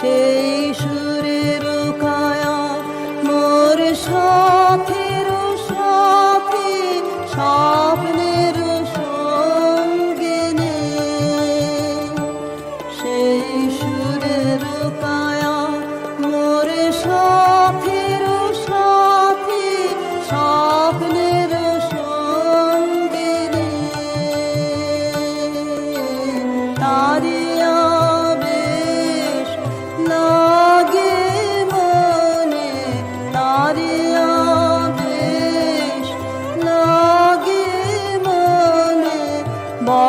সেই সুরের কায়া মোর সাথের সাথে স্বপ্নের সঙ্গিনী সেই সুরের কায়া মোর সাথের সাথে স্বপ্নের সঙ্গিনী তারিয়া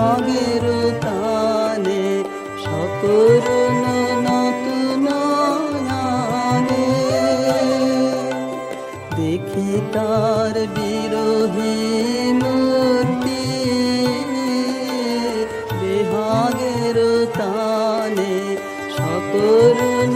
রাগের তানে সকরুণ নতুন নামে দেখি তার বিরোহী মূর্তি বেহাগের তানে সকরুণ